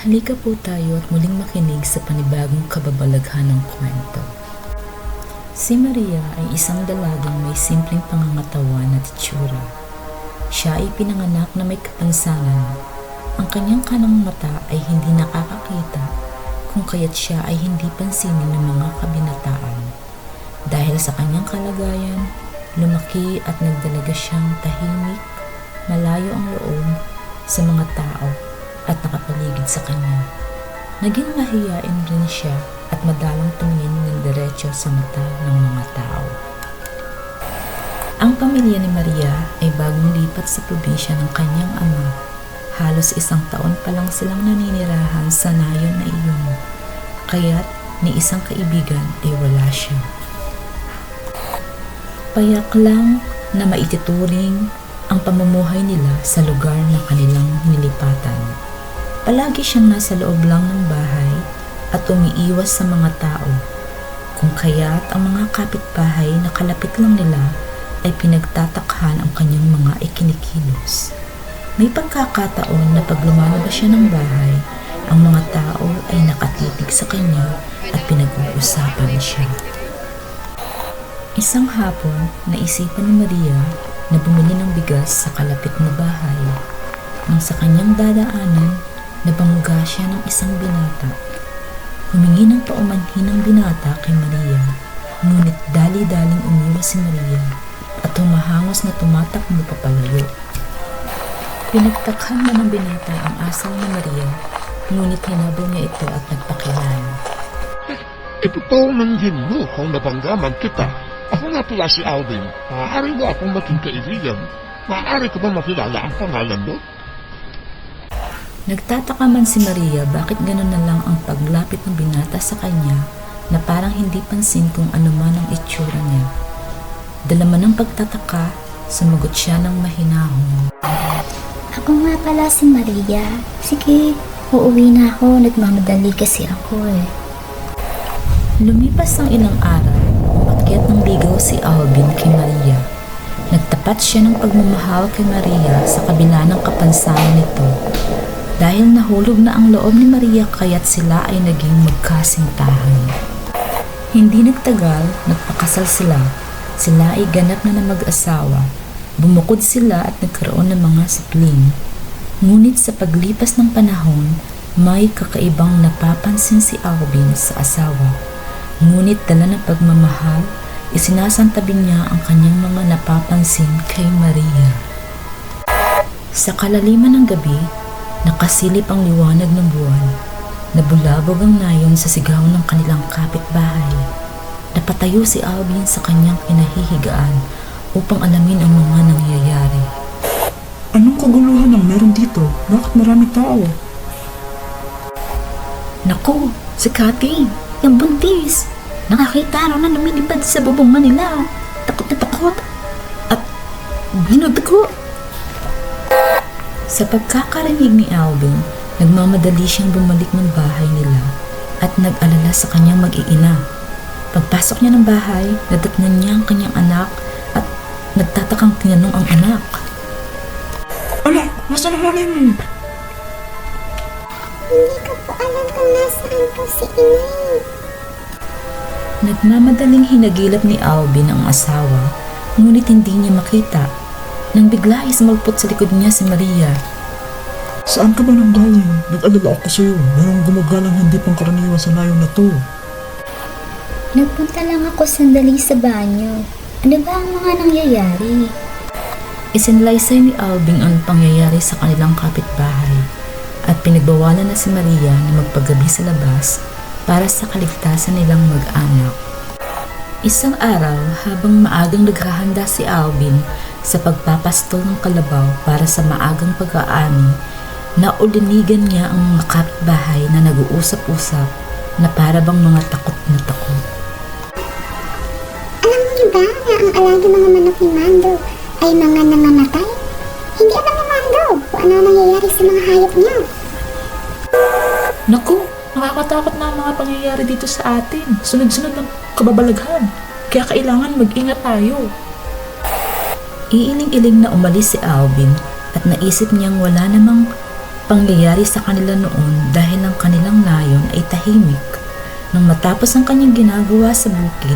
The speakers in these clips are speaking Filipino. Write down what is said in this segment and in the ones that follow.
Halika po tayo at muling makinig sa panibagong kababalaghan ng kwento. Si Maria ay isang dalagang may simpleng pangangatawan at itsura. Siya ay pinanganak na may kapansanan. Ang kanyang kanang mata ay hindi nakakakita kung kaya't siya ay hindi pansinin ng mga kabinataan. Dahil sa kanyang kalagayan, lumaki at nagdalaga siyang tahimik, malayo ang loob sa mga tao at nakapaligid sa kanya. Naging mahiyain rin siya at madalang tumingin ng diretsyo sa mata ng mga tao. Ang pamilya ni Maria ay bagong lipat sa probinsya ng kanyang ama. Halos isang taon pa lang silang naninirahan sa nayon na iyon. Kaya't ni isang kaibigan ay wala siya. Payak lang na maitituring ang pamumuhay nila sa lugar na kanilang nilipatan. Palagi siyang nasa loob lang ng bahay at umiiwas sa mga tao. Kung kaya't ang mga kapitbahay na kalapit lang nila ay pinagtatakhan ang kanyang mga ikinikilos. May pagkakataon na pag lumalabas siya ng bahay, ang mga tao ay nakatitig sa kanya at pinag-uusapan siya. Isang hapon, naisipan ni Maria na bumili ng bigas sa kalapit na bahay. Nang sa kanyang dadaanan, nabangga siya ng isang binata. Humingi ng paumanhin ng binata kay Maria, ngunit dali-daling umiwas si Maria at humahangos na tumatakbo papalayo. Pinagtakhan na ng binata ang asal ni Maria, ngunit hinabol niya ito at nagpakilala. Ito po manhin mo kung nabanggaman kita. Ako nga pala si Alvin. Maaari mo akong maging kaibigan. Maaari ko ba makilala ang pangalan mo? Nagtataka man si Maria bakit gano'n na lang ang paglapit ng binata sa kanya na parang hindi pansin kung ano man ang itsura niya. Dala man ng pagtataka, sumagot siya ng mahinahon. Ako nga pala si Maria. Sige, uuwi na ako. Nagmamadali kasi ako eh. Lumipas ang ilang araw, umakyat ng ligaw si Alvin kay Maria. Nagtapat siya ng pagmamahal kay Maria sa kabila ng kapansanan nito. Dahil nahulog na ang loob ni Maria kaya't sila ay naging magkasintahan. Hindi nagtagal, nagpakasal sila. Sila ay ganap na na mag-asawa. Bumukod sila at nagkaroon ng mga sipling. Ngunit sa paglipas ng panahon, may kakaibang napapansin si Alvin sa asawa. Ngunit dala ng pagmamahal, isinasantabi niya ang kanyang mga napapansin kay Maria. Sa kalaliman ng gabi, nakasilip ang liwanag ng buwan. Nabulabog ang nayon sa sigaw ng kanilang kapitbahay. Napatayo si Alvin sa kanyang pinahihigaan upang alamin ang mga nangyayari. Anong kaguluhan ang meron dito? Bakit marami tao? Naku, si Cathy, yung buntis. Nakakita raw na lumilipad sa bubungan nila. Takot na takot. At binudgo. Sa pagkakarinig ni Alvin, nagmamadali siyang bumalik ng bahay nila at nag-alala sa kanyang mag-iina. Pagpasok niya ng bahay, nadatnan niya ang kanyang anak at nagtatakang tinanong ang anak. Ala, nasa na nanay mo? Hindi ko po alam kung nasaan po si inay. Nagmamadaling hinagilap ni Alvin ang asawa, ngunit hindi niya makita. Nang bigla ay sumalpot sa likod niya si Maria. Saan ka ba nang galing? Nag-alala ako sa'yo. Mayroong gumagalang hindi pangkaraniwan sa nayon na to. Nagpunta lang ako sandali sa banyo. Ano ba ang mga nangyayari? Isinlaysay ni Alvin ang pangyayari sa kanilang kapitbahay at pinagbawalan na si Maria na magpagabi sa labas para sa kaligtasan nilang mag-anak. Isang araw habang maagang naghahanda si Alvin sa pagpapastol ng kalabaw para sa maagang pag-aani, naulinigan niya ang mga kapitbahay na nag-uusap-usap na para bang mga takot na takot. Alam niyo ba na ang alagi mga manok ni Mando ay mga namamatay? Hindi alam ni Mando kung ano ang nangyayari sa mga hayop niya. Naku, nakakatakot na ang mga pangyayari dito sa atin. Sunod-sunod ng kababalaghan. Kaya kailangan mag-ingat tayo. Iiling-iling na umalis si Alvin at naisip niyang wala namang pangyayari sa kanila noon dahil kanilang nayon ay tahimik. Nang matapos ang kanyang ginagawa sa bukid,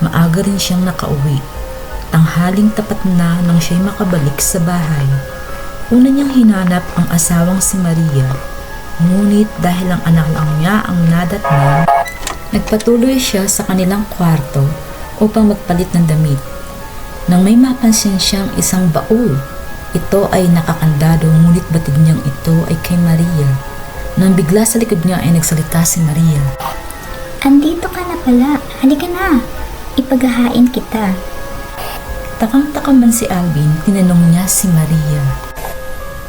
maaga rin siyang nakauwi. Tanghaling tapat na nang siya'y makabalik sa bahay. Una niyang hinanap ang asawang si Maria. Ngunit dahil ang anak lang niya ang nadatnan, nagpatuloy siya sa kanilang kwarto upang magpalit ng damit. Nang may mapansin siyang isang baul, ito ay nakakandado ngunit batid niyang ito ay kay Maria. Nang bigla sa likod niya ay nagsalita si Maria. Andito ka na pala. Halika na. Ipaghahain kita. Takang-taka man si Alvin, tinanong niya si Maria.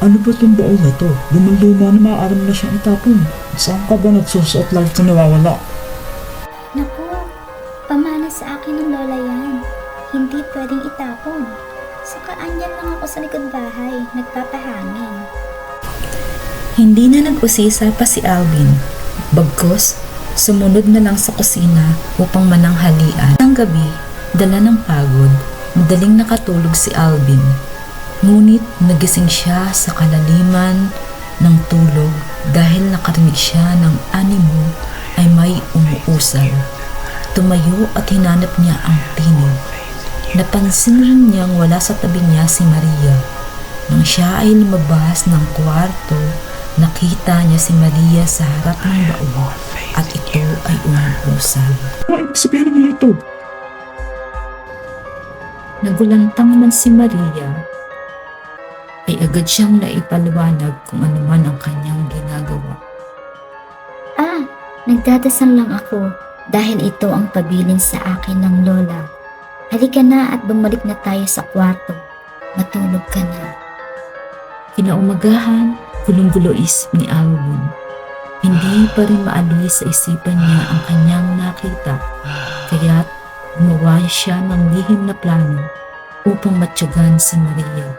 Ano ba itong baon na to? Lumang-luma na maaaram na siyang itapon. Saan ka ba nagsusuot lagi ka nawawala? Naku, pamana sa akin ng lola yan. Hindi pwedeng itapon. Saka andyan lang ako sa likod bahay, nagpapahangin. Hindi na nag-usisa pa si Alvin. Bagkos, sumunod na lang sa kusina upang mananghalian. Ang gabi, dala ng pagod, madaling nakatulog si Alvin. Ngunit nagising siya sa kalaliman ng tulog dahil nakarinig siya ng animo ay may umuusal. Tumayo at hinanap niya ang tinig. Napansin rin niyang wala sa tabi niya si Maria. Nang siya ay lumabas ng kwarto, nakita niya si Maria sa harap ng baon at ito ay umuusal. Ano sabihin niya ito? Nagulantang man si Maria, ay agad siyang naipaliwanag kung ano man ang kanyang ginagawa. Ah, nagdadasal lang ako dahil ito ang pabilin sa akin ng lola. Halika na at bumalik na tayo sa kwarto. Matulog ka na. Kinaumagahan, gulong-gulo isip ni Alvin. Hindi pa rin maalis sa isipan niya ang kanyang nakita, kaya't gumawa siya ng lihim na plano upang matyagan si Maria.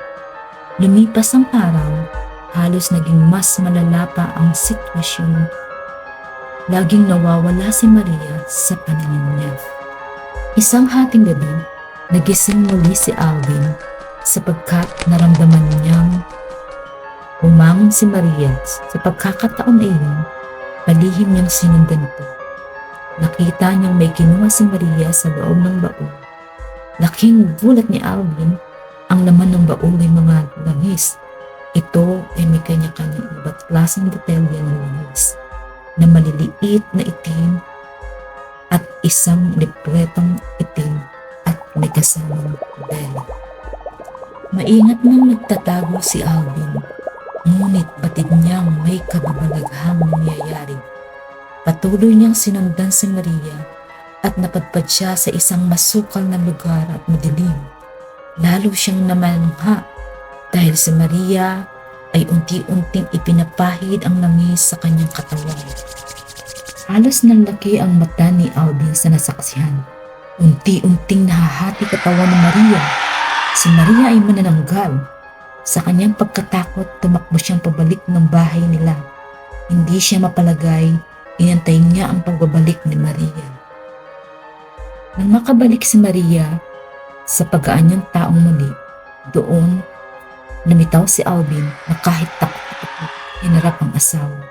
Lumipas ang araw, halos naging mas malala pa ang sitwasyon. Laging nawawala si Maria sa paningin niya. Isang hating gabi, nagising muli si Alvin sapagkat naramdaman niyang Umangon si Maria sa pagkakataon na iyon, palihim niyang sinundan ito. Nakita niyang may kinuha si Maria sa loob ng baon. Laking gulat ni Alvin, ang laman ng baon ay mga langis. Ito ay may kanya-kanyang iba't klaseng botelya ng langis na maliliit na itim at isang libretong itim at may kasamang bell. Maingat nang nagtatago si Alvin Ngunit batid niyang may kababalaghang nangyayari. Patuloy niyang sinundan si Maria at napadpad siya sa isang masukal na lugar at madilim. Lalo siyang namalangha dahil si Maria ay unti-unting ipinapahid ang langis sa kanyang katawan. Halos nanlaki ang mata ni Alvin sa nasaksihan. Unti-unting nahahati katawan ni Maria. Si Maria ay manananggal sa kanyang pagkatakot, tumakbo siyang pabalik ng bahay nila. Hindi siya mapalagay, inantay niya ang pagbabalik ni Maria. Nang makabalik si Maria sa pagkaan niyang taong muli, doon lumitaw si Alvin na kahit takot hinarap ang asawa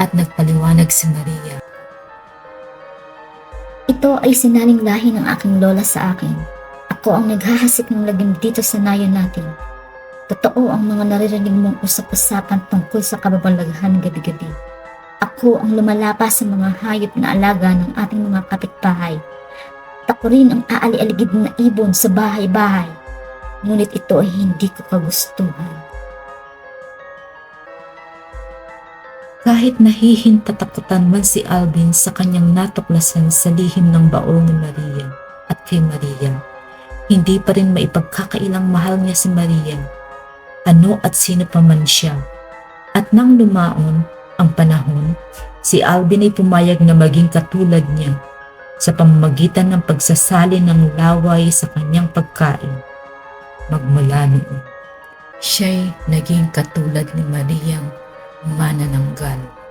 at nagpaliwanag si Maria. Ito ay sinaling lahi ng aking lola sa akin. Ako ang naghahasik ng lagim dito sa nayon natin. Totoo ang mga naririnig mong usap-usapan tungkol sa kababalaghan gabi-gabi. Ako ang lumalapa sa mga hayop na alaga ng ating mga kapitbahay. Ako rin ang aali-aligid na ibon sa bahay-bahay. Ngunit ito ay hindi ko kagustuhan. Kahit nahihintatakutan man si Alvin sa kanyang natuklasan sa lihim ng baol ni Maria at kay Maria, hindi pa rin maipagkakailang mahal niya si Maria, ano at sino pa man siya. At nang lumaon ang panahon, si Alvin ay pumayag na maging katulad niya sa pamamagitan ng pagsasali ng laway sa kanyang pagkain. Magmula noon, siya'y naging katulad ni Mariang manananggal.